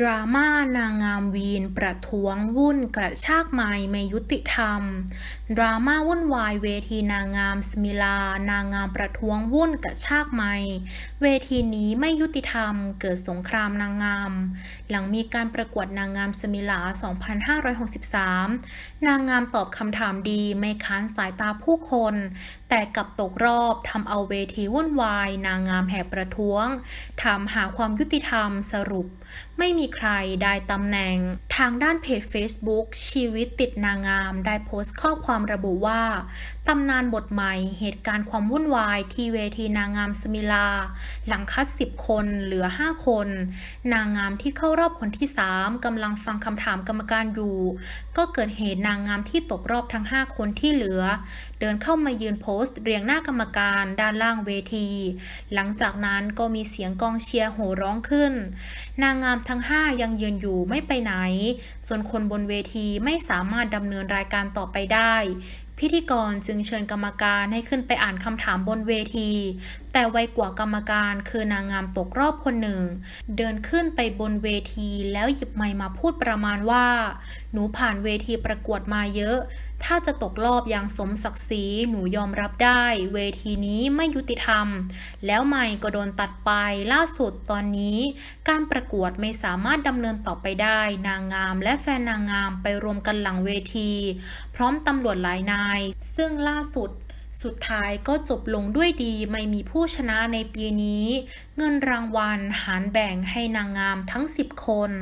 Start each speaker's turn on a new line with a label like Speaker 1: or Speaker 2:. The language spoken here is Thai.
Speaker 1: ดราม่านางงามวีน ประท้วงวุ่นกระชากไมค์ไม่ยุติธรรม ดราม่าวุ่นวายเวทีนางงามสมิลา นางงามประท้วงวุ่นกระชากไมค์เวทีนี้ไม่ยุติธรรม เกิดสงครามนางงาม หลังมีการประกวดนางงามสมิลา 2563 นางงามตอบคำถามดีไม่ค้านสายตาผู้คน แต่กลับตกรอบทำเอาเวทีวุ่นวาย นางงามแห่ประท้วงถามหาความยุติธรรมสรุป ไม่มีใครได้ตำแหน่ง ทางด้านเพจ Facebook ชีวิตติดนางงาม ได้โพสต์ข้อความระบุว่า ตำนานบทใหม่ เหตุการณ์ความวุ่นวายที่เวทีนางงามสมิลา หลังคัด 10 คนเหลือ 5 คน นางงามที่เข้ารอบคนที่ 3กำลังฟังคำถามกรรมการอยู่ ก็เกิดเหตุนางงามที่ตกรอบทั้ง 5 คนที่เหลือ เดินเข้ามายืนโพสต์เรียงหน้ากรรมการด้านล่างเวที หลังจากนั้นก็มีเสียงกองเชียร์โห่ร้องขึ้น นางงามทั้ง5 ยังยืนอยู่ไม่ไปไหน จนคนบนเวทีไม่สามารถดำเนินรายการต่อไปได้พิธีกรจึงเชิญกรรมการให้ขึ้นไปอ่านคำถามบนเวที แต่ไวกว่ากรรมการคือนางงามตกรอบคนหนึ่ง เดินขึ้นไปบนเวทีแล้วหยิบไมค์มาพูดประมาณว่า หนูผ่านเวทีประกวดมาเยอะ ถ้าจะตกรอบอย่างสมศักดิ์ศรีหนูยอมรับได้ เวทีนี้ไม่ยุติธรรม แล้วไมค์ก็โดนตัดไปล่าสุดตอนนี้ การประกวดไม่สามารถดำเนินต่อไปได้ นางงามและแฟนนางงามไปรวมกันหลังเวที พร้อมตำรวจหลายนายาย ซึ่งล่าสุด สุดท้ายก็จบลงด้วยดีไม่มีผู้ชนะในปีนี้ เงินรางวัลหารแบ่งให้นางงามทั้ง 10 คน